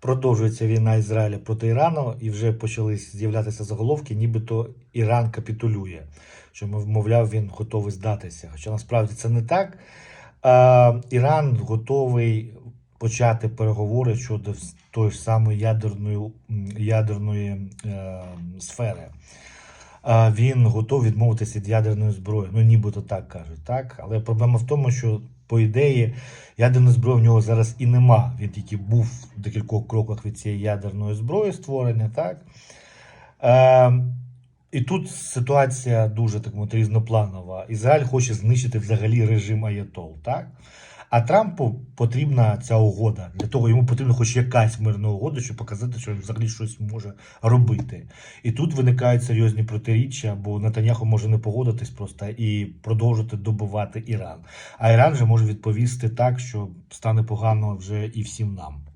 Продовжується війна Ізраїля проти Ірану, і вже почали з'являтися заголовки, нібито Іран капітулює. Що мовляв, він готовий здатися. Хоча насправді це не так. Іран готовий почати переговори щодо тої ж самої ядерної, ядерної е, сфери. Він готовий відмовитися від ядерної зброї. Ну, нібито так кажуть, так? Але проблема в тому, що, по ідеї, ядерної зброї в нього зараз і нема. Він тільки був в декількох кроках від цієї ядерної зброї створення, так? Е, і тут ситуація дуже так різнопланова. Ізраїль хоче знищити взагалі режим Аятол, так? А Трампу потрібна ця угода. Для того йому потрібна хоч якась мирна угода, щоб показати, що він взагалі щось може робити. І тут виникають серйозні протиріччя, бо Натаняху може не погодитись просто і продовжити добивати Іран. А Іран же може відповісти так, що стане погано вже і всім нам.